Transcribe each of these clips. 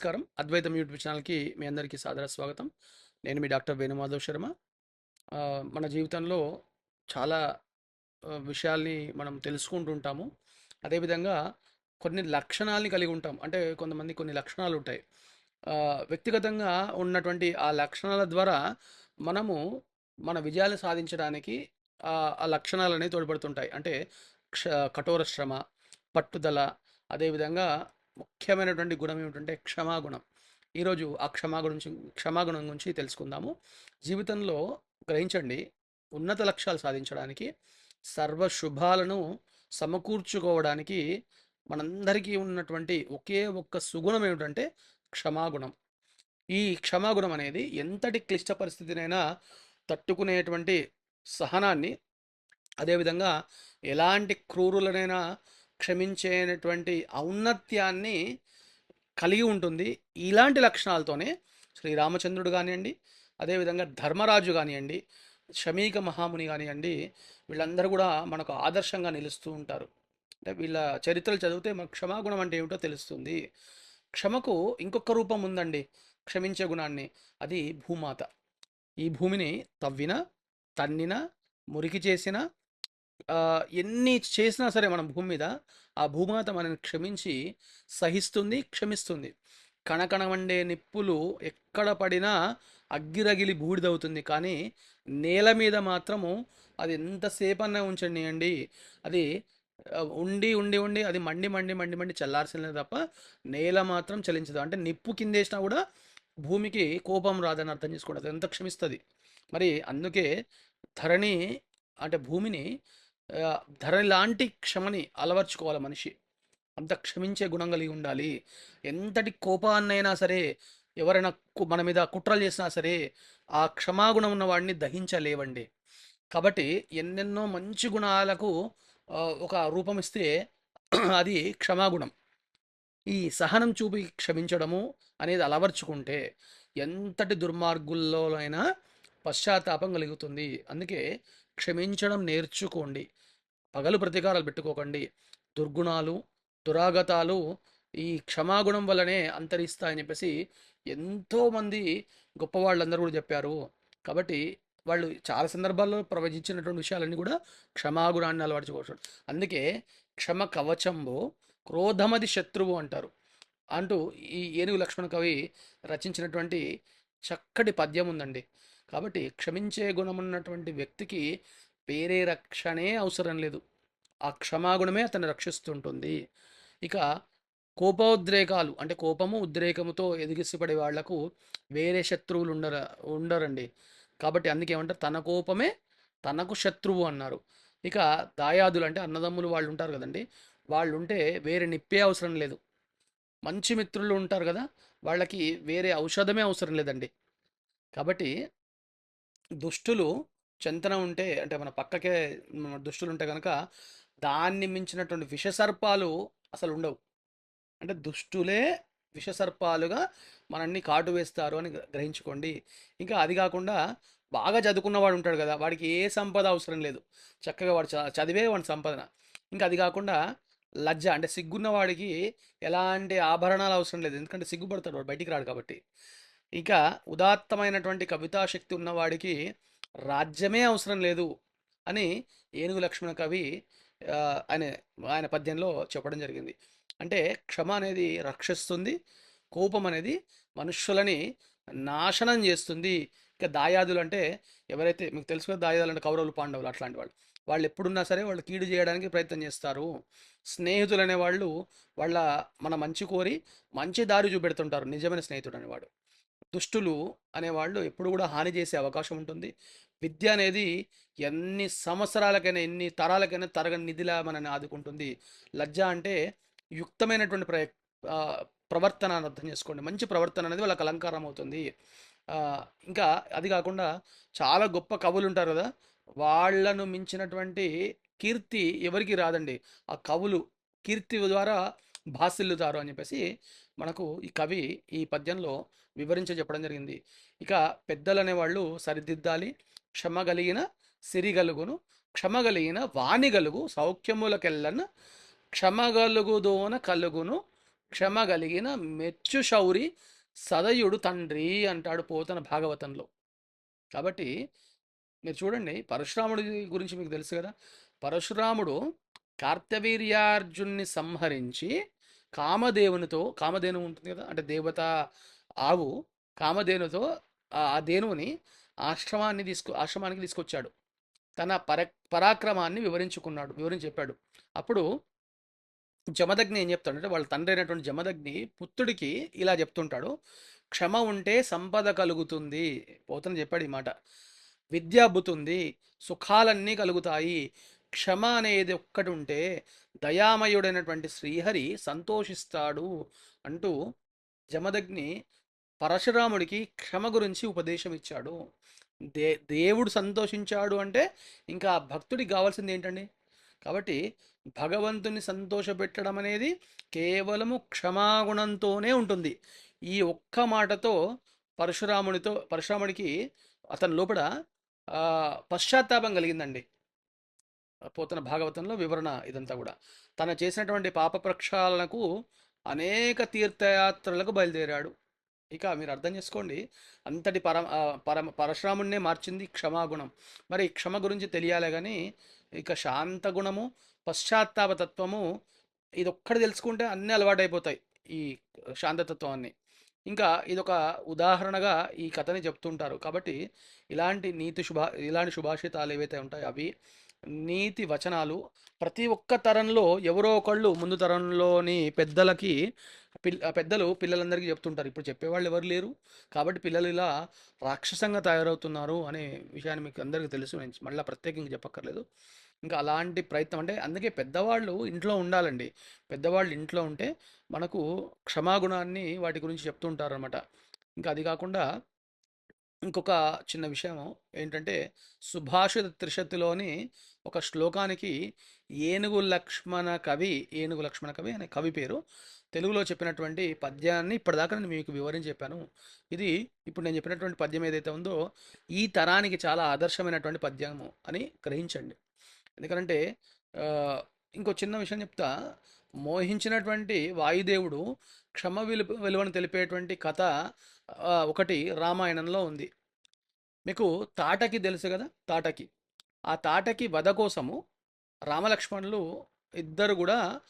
నమస్కారం. అద్వైతం యూట్యూబ్ ఛానల్కి మీ అందరికీ సాదర స్వాగతం. నేను మీ డాక్టర్ వేణుమాధవ్ శర్మ. మన జీవితంలో చాలా విషయాల్ని మనం తెలుసుకుంటుంటాము అదేవిధంగా కొన్ని లక్షణాలని కలిగి ఉంటాం. అంటే కొంతమంది కొన్ని లక్షణాలు ఉంటాయి. వ్యక్తిగతంగా ఉన్నటువంటి ఆ లక్షణాల ద్వారా మనము మన విజయాలు సాధించడానికి ఆ ఆ లక్షణాలు అనేవి తోడ్పడుతుంటాయి. అంటే క్ష కఠోర శ్రమ పట్టుదల అదేవిధంగా ముఖ్యమైనటువంటి గుణం ఏమిటంటే క్షమాగుణం. ఈరోజు ఆ క్షమాగుణం క్షమాగుణం గురించి తెలుసుకుందాము. జీవితంలో గ్రహించండి ఉన్నత లక్ష్యాలు సాధించడానికి సర్వ శుభాలను సమకూర్చుకోవడానికి మనందరికీ ఉన్నటువంటి ఒకే ఒక్క సుగుణం ఏమిటంటే క్షమాగుణం. ఈ క్షమాగుణం అనేది ఎంతటి క్లిష్ట పరిస్థితినైనా తట్టుకునేటువంటి సహనాన్ని అదేవిధంగా ఎలాంటి క్రూరులనైనా క్షమించేటువంటి ఔన్నత్యాన్ని కలిగి ఉంటుంది ఇలాంటి లక్షణాలతోనే శ్రీరామచంద్రుడు కానివ్వండి అదేవిధంగా ధర్మరాజు కానివ్వండి శమీక మహాముని కానివ్వండి వీళ్ళందరూ కూడా మనకు ఆదర్శంగా నిలుస్తూ ఉంటారు. అంటే వీళ్ళ చరిత్రలు చదివితే మనకు క్షమాగుణం అంటే ఏమిటో తెలుస్తుంది. క్షమకు ఇంకొక రూపం ఉందండి క్షమించే గుణాన్ని అది భూమాత. ఈ భూమిని తవ్విన తన్నిన మురికి చేసిన ఎన్ని చేసినా సరే మనం భూమి మీద ఆ భూమాత మనని క్షమించి సహిస్తుంది క్షమిస్తుంది. కణకణమండే నిప్పులు ఎక్కడ పడినా అగ్గిరగిలి బూడిదవుతుంది. కానీ నేల మీద మాత్రము అది ఎంతసేపన్నా ఉంచండి అండి. అది ఉండి ఉండి ఉండి అది మండి మండి మండి మండి చల్లార్సిందే తప్ప నేల మాత్రం చలించదు. అంటే నిప్పు కిందేసినా కూడా భూమికి కోపం రాదని అర్థం చేసుకోవడం ఎంత క్షమిస్తుంది. మరి అందుకే ధరణి అంటే భూమిని ధరణి లాంటి క్షమని అలవర్చుకోవాలి మనిషి. అంత క్షమించే గుణం కలిగి ఉండాలి. ఎంతటి కోపాన్నైనా సరే ఎవరైనా కు- మన మీద కుట్రలు చేసినా సరే ఆ క్షమాగుణం ఉన్న వాడిని దహించలేవండి. కాబట్టి ఎన్నెన్నో మంచి గుణాలకు ఒక రూపం ఇస్తే అది క్షమాగుణం. ఈ సహనం చూపి క్షమించడము అనేది అలవర్చుకుంటే ఎంతటి దుర్మార్గుల్లోనైనా పశ్చాత్తాపం కలుగుతుంది. అందుకే క్షమించడం నేర్చుకోండి. పగలు ప్రతీకారాలు పెట్టుకోకండి. దుర్గుణాలు దురాగతాలు ఈ క్షమాగుణం వల్లనే అంతరిస్తాయని చెప్పేసి ఎంతోమంది గొప్పవాళ్ళందరూ కూడా చెప్పారు. కాబట్టి వాళ్ళు చాలా సందర్భాల్లో ప్రవచించినటువంటి విషయాలన్నీ కూడా క్షమాగుణాన్ని అలవర్చుకోవచ్చు. అందుకే క్షమ కవచంబు క్రోధమది శత్రువు అంటారు. అంటూ ఈ ఏనుగు లక్ష్మణ కవి రచించినటువంటి చక్కటి పద్యం ఉందండి. కాబట్టి క్షమించే గుణం ఉన్నటువంటి వ్యక్తికి వేరే రక్షణే అవసరం లేదు. ఆ క్షమాగుణమే అతన్ని రక్షిస్తుంటుంది. ఇక కోపోద్రేకాలు అంటే కోపము ఉద్రేకముతో ఎదిగిసిపడే వాళ్ళకు వేరే శత్రువులు ఉండర ఉండరండి. కాబట్టి అందుకే ఏమంటారు? తన కోపమే తనకు శత్రువు అన్నారు. ఇక దాయాదులు అంటే అన్నదమ్ములు వాళ్ళు ఉంటారు కదండి. వాళ్ళు ఉంటే వేరే నిప్పే అవసరం లేదు. మంచి మిత్రులు ఉంటారు కదా వాళ్ళకి వేరే ఔషధమే అవసరం లేదండి. కాబట్టి దుష్టులు చెంతన ఉంటే అంటే మన పక్కకే మన దుష్టులు ఉంటే కనుక దాన్ని మించినటువంటి విషసర్పాలు అసలు ఉండవు. అంటే దుష్టులే విషసర్పాలుగా మనల్ని కాటు వేస్తారు అని గ్రహించుకోండి. ఇంకా అది కాకుండా బాగా చదువుకున్నవాడు ఉంటాడు కదా వాడికి ఏ సంపద అవసరం లేదు. చక్కగా వాడు చదివే వాడి సంపదన. ఇంకా అది కాకుండా లజ్జ అంటే సిగ్గున్న వాడికి ఎలాంటి ఆభరణాలు అవసరం లేదు. ఎందుకంటే సిగ్గుపడతాడు వాడు బయటికి రాడు కాబట్టి. ఇక ఉదాత్తమైనటువంటి కవితాశక్తి ఉన్నవాడికి రాజ్యమే అవసరం లేదు అని ఏనుగు లక్ష్మణ కవి ఆయన ఆయన పద్యంలో చెప్పడం జరిగింది. అంటే క్షమ అనేది రక్షిస్తుంది కోపం అనేది మనుష్యులని నాశనం చేస్తుంది. ఇక దాయాదులు అంటే ఎవరైతే మీకు తెలుసు కదా దాయాదులు అంటే కౌరవులు పాండవులు అట్లాంటి వాళ్ళు. వాళ్ళు ఎప్పుడున్నా సరే వాళ్ళు కీడు చేయడానికి ప్రయత్నం చేస్తారు. స్నేహితులు అనేవాళ్ళు వాళ్ళ మన మంచి కోరి మంచి దారి చూపెడుతుంటారు. నిజమైన స్నేహితుడు అనేవాడు. దుష్టులు అనేవాళ్ళు ఎప్పుడు కూడా హాని చేసే అవకాశం ఉంటుంది. విద్య అనేది ఎన్ని సంవత్సరాలకైనా ఎన్ని తరాలకైనా తరగని నిధిలా మనని ఆదుకుంటుంది. లజ్జ అంటే యుక్తమైనటువంటి ప్ర ప్రవర్తన అని అర్థం చేసుకోండి. మంచి ప్రవర్తన అనేది వాళ్ళకి అలంకారం అవుతుంది. ఇంకా అది కాకుండా చాలా గొప్ప కవులు ఉంటారు కదా వాళ్ళను మించినటువంటి కీర్తి ఎవరికి రాదండి. ఆ కవులు కీర్తి ద్వారా భాసిల్లుతారు అని చెప్పేసి మనకు ఈ కవి ఈ పద్యంలో వివరించి చెప్పడం జరిగింది. ఇక పెద్దలు అనేవాళ్ళు సరిదిద్దాలి. క్షమ కలిగిన క్షమగలిగిన వాణిగలుగు క్షమ కలిగిన క్షమగలుగుదోన కలుగును క్షమ కలిగిన మెచ్చు శౌరి సదయుడు తండ్రి అంటాడు పోతన భాగవతంలో. కాబట్టి మీరు చూడండి పరశురాముడి గురించి మీకు తెలుసు కదా? పరశురాముడు కార్తవీర్యార్జున్ని సంహరించి కామదేవునితో కామధేను ఉంటుంది కదా? అంటే దేవత ఆవు కామధేనుతో ఆ ఆ ధేనువుని ఆశ్రమాన్ని తీసుకు ఆశ్రమానికి తీసుకొచ్చాడు. తన పర పరాక్రమాన్ని వివరించుకున్నాడు వివరించి చెప్పాడు. అప్పుడు జమదగ్ని ఏం చెప్తాడంటే వాళ్ళ తండ్రి అయినటువంటి జమదగ్ని పుత్రుడికి ఇలా చెప్తుంటాడు. క్షమ ఉంటే సంపద కలుగుతుంది. పోతన చెప్పాడు ఈ మాట. విద్య అబ్బుతుంది సుఖాలన్నీ కలుగుతాయి. క్షమ అనేది ఒక్కటి ఉంటే దయామయుడైనటువంటి శ్రీహరి సంతోషిస్తాడు అంటూ జమదగ్ని పరశురాముడికి క్షమ గురించి ఉపదేశం ఇచ్చాడు. దే దేవుడు సంతోషించాడు అంటే ఇంకా ఆ భక్తుడికి కావాల్సింది ఏంటండి? కాబట్టి భగవంతుని సంతోషపెట్టడం అనేది కేవలము క్షమాగుణంతోనే ఉంటుంది. ఈ ఒక్క మాటతో పరశురామునితో పరశురాముడికి అతని లోపల పశ్చాత్తాపం కలిగిందండి. పోతన భాగవతంలో వివరణ ఇదంతా కూడా. తను చేసినటువంటి పాప ప్రక్షాళనకు అనేక తీర్థయాత్రలకు బయలుదేరాడు. ఇక మీరు అర్థం చేసుకోండి. అంతటి పరమ పర పరమ పరశురాముడినే మార్చింది క్షమాగుణం. మరి క్షమ గురించి తెలియాలి కానీ ఇక శాంత గుణము పశ్చాత్తాప తత్వము ఇది ఒక్కటి తెలుసుకుంటే అన్నీ అలవాటైపోతాయి ఈ శాంతతత్వాన్ని. ఇంకా ఇదొక ఉదాహరణగా ఈ కథని చెప్తుంటారు. కాబట్టి ఇలాంటి నీతి శుభా ఇలాంటి శుభాషితాలు ఏవైతే ఉంటాయో అవి నీతి వచనాలు ప్రతి ఒక్క తరంలో ఎవరో ఒకళ్ళు ముందు తరంలోని పెద్దలకి పిల్ పెద్దలు పిల్లలందరికీ చెప్తుంటారు. ఇప్పుడు చెప్పేవాళ్ళు ఎవరు లేరు. కాబట్టి పిల్లలు ఇలా రాక్షసంగా తయారవుతున్నారు అనే విషయాన్ని మీకు అందరికీ తెలుసు. నేను మళ్ళీ ప్రత్యేకంగా చెప్పక్కర్లేదు. ఇంకా అలాంటి ప్రయత్నం అంటే అందుకే పెద్దవాళ్ళు ఇంట్లో ఉండాలండి. పెద్దవాళ్ళు ఇంట్లో ఉంటే మనకు క్షమాగుణాన్ని వాటి గురించి చెప్తుంటారు అనమాట ఇంకా అది కాకుండా ఇంకొక చిన్న విషయం ఏంటంటే సుభాషిత త్రిశతిలోని ఒక శ్లోకానికి ఏనుగు లక్ష్మణ కవి ఏనుగు లక్ష్మణ కవి అనే కవి పేరు తెలుగులో చెప్పినటువంటి పద్యాన్ని ఇప్పటిదాకా నేను మీకు వివరించి చెప్పాను. ఇది ఇప్పుడు నేను చెప్పినటువంటి పద్యం ఏదైతే ఉందో ఈ తరానికి చాలా ఆదర్శమైనటువంటి పద్యము అని గ్రహించండి. ఎందుకంటే ఇంకో చిన్న విషయం చెప్తా. మోహించినటువంటి వాయుదేవుడు క్షమ విలువ విలువను తెలిపేటువంటి కథ ఒకటి రామాయణంలో ఉంది. మీకు తాటకి తెలుసు కదా? తాటకి. ఆ తాటకి వధ కోసము రామలక్ష్మణులు ఇద్దరు కూడా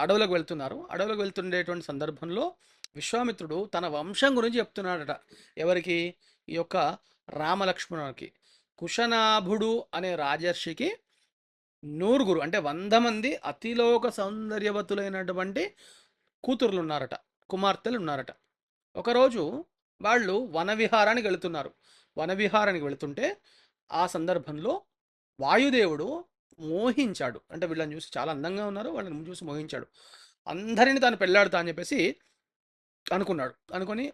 అడవులకు వెళ్తున్నారు. అడవులకు వెళ్తుండేటువంటి సందర్భంలో విశ్వామిత్రుడు తన వంశం గురించి చెప్తున్నాడట. ఎవరికి? ఈ యొక్క రామలక్ష్మణునికి. కుశనాభుడు అనే రాజర్షికి నూరుగురు అంటే వంద మంది అతిలోక సౌందర్యవతులైనటువంటి కూతుర్లు ఉన్నారట కుమార్తెలు ఉన్నారట ఒకరోజు వాళ్ళు వనవిహారానికి వెళుతున్నారు. వనవిహారానికి వెళుతుంటే ఆ సందర్భంలో వాయుదేవుడు మోహించాడు. అంటే వీళ్ళని చూసి చాలా అందంగా ఉన్నారు వాళ్ళని చూసి మోహించాడు. అందరిని తాను పెళ్ళాడుతా అని చెప్పేసి అనుకున్నాడు. అనుకొని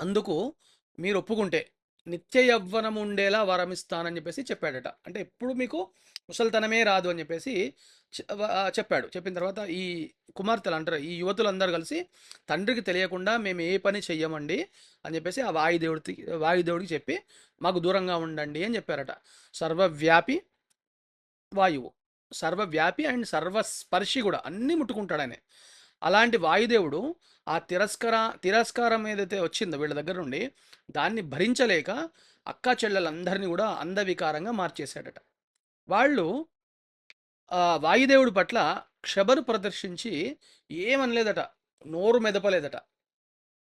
అందుకు మీరు ఒప్పుకుంటే నిత్య యవ్వనం ఉండేలా వరమిస్తానని చెప్పేసి చెప్పాడట. అంటే ఎప్పుడు మీకు ముసలితనమే రాదు అని చెప్పేసి చెప్పాడు. చెప్పిన తర్వాత ఈ కుమార్తెలు అంటారు ఈ యువతులందరూ కలిసి తండ్రికి తెలియకుండా మేము ఏ పని చెయ్యమండి అని చెప్పేసి ఆ వాయుదేవుడికి వాయుదేవుడికి చెప్పి మాకు దూరంగా ఉండండి అని చెప్పారట. సర్వవ్యాపి వాయువు. సర్వవ్యాపి అండ్ సర్వస్పర్శి కూడా అన్నీ ముట్టుకుంటాడు ఆయన. అలాంటి వాయుదేవుడు ఆ తిరస్కార తిరస్కారం ఏదైతే వచ్చిందో వీళ్ళ దగ్గర నుండి దాన్ని భరించలేక అక్క చెల్లెలందరినీ కూడా అందవికారంగా మార్చేశాడట. వాళ్ళు వాయుదేవుడి పట్ల క్షబరు ప్రదర్శించి ఏమనలేదట నోరు మెదపలేదట.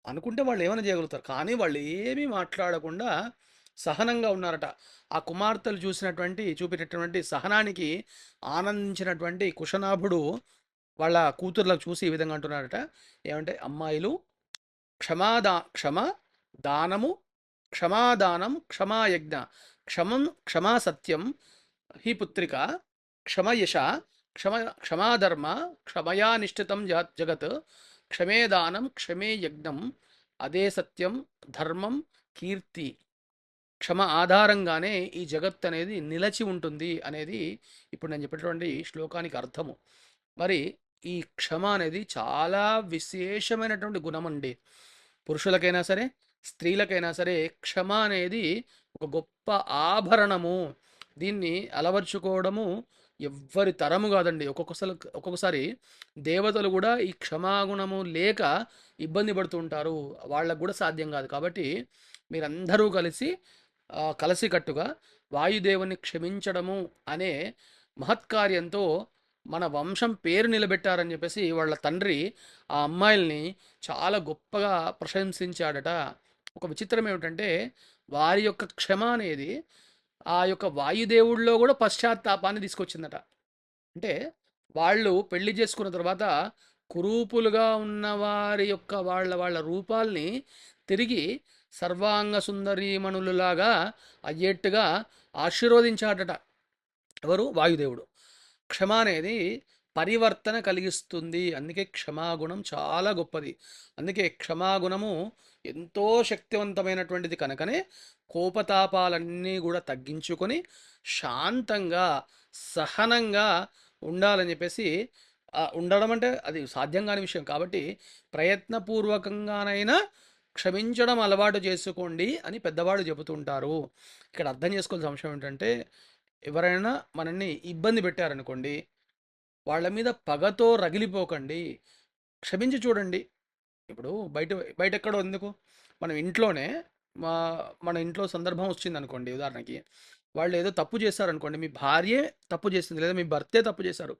అనుకుంటే వాళ్ళు ఏమైనా చేయగలుగుతారు కానీ వాళ్ళు ఏమీ మాట్లాడకుండా సహనంగా ఉన్నారట. ఆ కుమార్తెలు చూసినటువంటి చూపినటువంటి సహనానికి ఆనందించినటువంటి కుషనాభుడు వాళ్ళ కూతుర్లకు చూసి ఈ విధంగా అంటున్నారట. ఏమంటే అమ్మాయిలు క్షమాదా క్షమ దానము క్షమాదానం క్షమాయజ్ఞ క్షమం క్షమా సత్యం హి పుత్రిక క్షమయశ క్షమ క్షమాధర్మ క్షమయా నిష్ఠితం జగత్ క్షమే దానం క్షమే యజ్ఞం అదే సత్యం ధర్మం కీర్తి క్షమ ఆధారంగానే ఈ జగత్ అనేది నిలచి ఉంటుంది అనేది ఇప్పుడు నేను చెప్పినటువంటి శ్లోకానికి అర్థము. మరి ఈ క్షమ అనేది చాలా విశేషమైనటువంటి గుణం అండి. పురుషులకైనా సరే స్త్రీలకైనా సరే క్షమ అనేది ఒక గొప్ప ఆభరణము. దీన్ని అలవర్చుకోవడము ఎవ్వరి తరము కాదండి. ఒక్కొక్కసారి ఒక్కొక్కసారి దేవతలు కూడా ఈ క్షమాగుణము లేక ఇబ్బంది పడుతూ ఉంటారు. వాళ్ళకు కూడా సాధ్యం కాదు. కాబట్టి మీరందరూ కలిసి కలిసికట్టుగా కలసికట్టుగా వాయుదేవుని క్షమించడము అనే మహత్కార్యంతో మన వంశం పేరు నిలబెట్టారని చెప్పేసి వాళ్ళ తండ్రి ఆ అమ్మాయిల్ని చాలా గొప్పగా ప్రశంసించాడట. ఒక విచిత్రం ఏమిటంటే వారి యొక్క క్షమ అనేది ఆ యొక్క వాయుదేవుడిలో కూడా పశ్చాత్తాపాన్ని తీసుకొచ్చిందట. అంటే వాళ్ళు పెళ్ళి చేసుకున్న తర్వాత కురూపులుగా ఉన్న వారి యొక్క వాళ్ళ వాళ్ళ రూపాల్ని తిరిగి సర్వాంగ సుందరీమణులులాగా అయ్యేట్టుగా ఆశీర్వదించాడట ఎవరు? వాయుదేవుడు. క్షమ అనేది పరివర్తన కలిగిస్తుంది. అందుకే క్షమాగుణం చాలా గొప్పది. అందుకే క్షమాగుణము ఎంతో శక్తివంతమైనటువంటిది కనుకనే కోపతాపాలన్నీ కూడా తగ్గించుకొని శాంతంగా సహనంగా ఉండాలని చెప్పేసి ఉండడం అంటే అది సాధ్యం కాని విషయం. కాబట్టి ప్రయత్నపూర్వకంగానైనా క్షమించడం అలవాటు చేసుకోండి అని పెద్దవాళ్ళు చెబుతుంటారు. ఇక్కడ అర్థం చేసుకోవాల్సిన అంశం ఏంటంటే ఎవరైనా మనల్ని ఇబ్బంది పెట్టారనుకోండి వాళ్ళ మీద పగతో రగిలిపోకండి. క్షమించి చూడండి. ఇప్పుడు బయట బయట ఎక్కడో ఎందుకు? మనం ఇంట్లోనే మా మన ఇంట్లో సందర్భం వచ్చింది అనుకోండి ఉదాహరణకి వాళ్ళు ఏదో తప్పు చేశారనుకోండి మీ భార్యే తప్పు చేసింది లేదా మీ భర్తే తప్పు చేశారు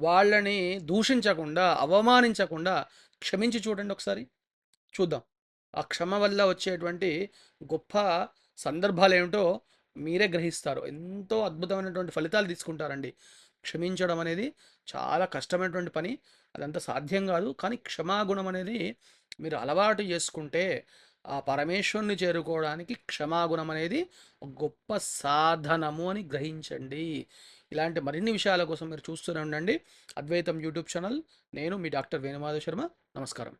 వాళ్ళని దూషించకుండా అవమానించకుండా క్షమించి చూడండి ఒకసారి. చూద్దాం. ఆ క్షమ వల్ల వచ్చేటువంటి గొప్ప సందర్భాలు ఏమిటో మీరే గ్రహిస్తారు. ఎంతో అద్భుతమైనటువంటి ఫలితాలు తీసుకుంటారండి. క్షమించడం అనేది చాలా కష్టమైనటువంటి పని. అదంతా సాధ్యం కాదు. కానీ క్షమాగుణం అనేది మీరు అలవాటు చేసుకుంటే ఆ పరమేశ్వరుని చేరుకోవడానికి క్షమాగుణం అనేది ఒక గొప్ప సాధనము అని గ్రహించండి. ఇలాంటి మరిన్ని విషయాల కోసం మీరు చూస్తూనే ఉండండి. అద్వైతం యూట్యూబ్ ఛానల్. నేను మీ డాక్టర్ వేణుమాధవ శర్మ. నమస్కారం.